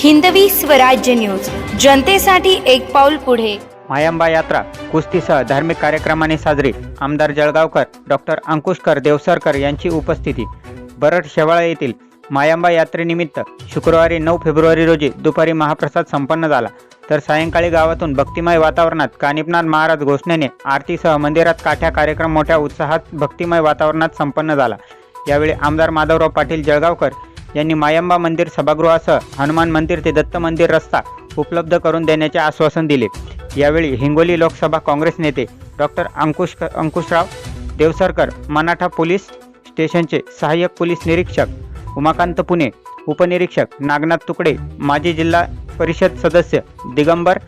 Hindavi Swarajya news. जनतेसाठी एक पाऊल पुढे. मायांबा यात्रा कुस्तीसह धार्मिक कार्यक्रमाने साजरी आमदार जळगावकर डॉक्टर अंकुशकर देवसरकर यांची उपस्थिती. बरड शेवाळा येथील मायांबा यात्रेनिमित्त शुक्रवारी नऊ फेब्रुवारी रोजी दुपारी महाप्रसाद संपन्न झाला. तर सायंकाळी गावातून भक्तिमय वातावरणात कानिपनाथ महाराज घोषणेने आरतीसह मंदिरात काठ्या कार्यक्रम मोठ्या उत्साहात भक्तिमय वातावरणात संपन्न झाला. यावेळी आमदार माधवराव पाटील जळगावकर यांनी मायंबा मंदिर सभागृहासह हनुमान मंदिर ते दत्त मंदिर रस्ता उपलब्ध करून देण्याचे आश्वासन दिले. यावेळी हिंगोली लोकसभा काँग्रेस नेते डॉक्टर अंकुश अंकुशराव देवसरकर मनाठा पोलीस स्टेशनचे सहाय्यक पोलीस निरीक्षक उमाकांत पुणे उपनिरीक्षक नागनाथ तुकडे माजी जिल्हा परिषद सदस्य दिगंबर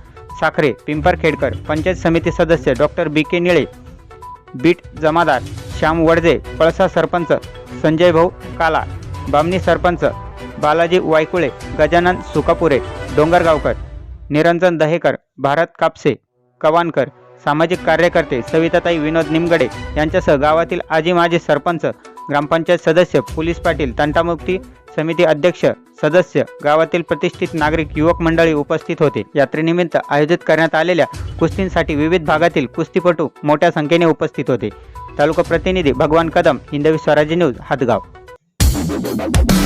साखरे पिंपरखेडकर पंचायत समिती सदस्य doctor B K Nile beat जमादार श्याम वडजे पळसा सरपंच संजय भाऊ काला बामणी सरपंच बालाजी वायकुळे गजानन सुकापुरे डोंगरगावकर निरंजन दहेकर भारत कापसे कवानकर सामाजिक कार्यकर्ते सविताताई विनोद निमगडे यांच्यासह गावातील आजी माजी सरपंच ग्रामपंचायत सदस्य पोलीस पाटील तंटामुक्ती समिती अध्यक्ष सदस्य गावातील प्रतिष्ठित नागरिक युवक मंडळी उपस्थित होते. यात्रेनिमित्त आयोजित करण्यात आलेल्या कुस्तींसाठी विविध भागातील कुस्तीपटू मोठ्या संख्येने उपस्थित होते. तालुका प्रतिनिधी भगवान Kadam Hindavi Swarajya news Hatgaon. Thank you.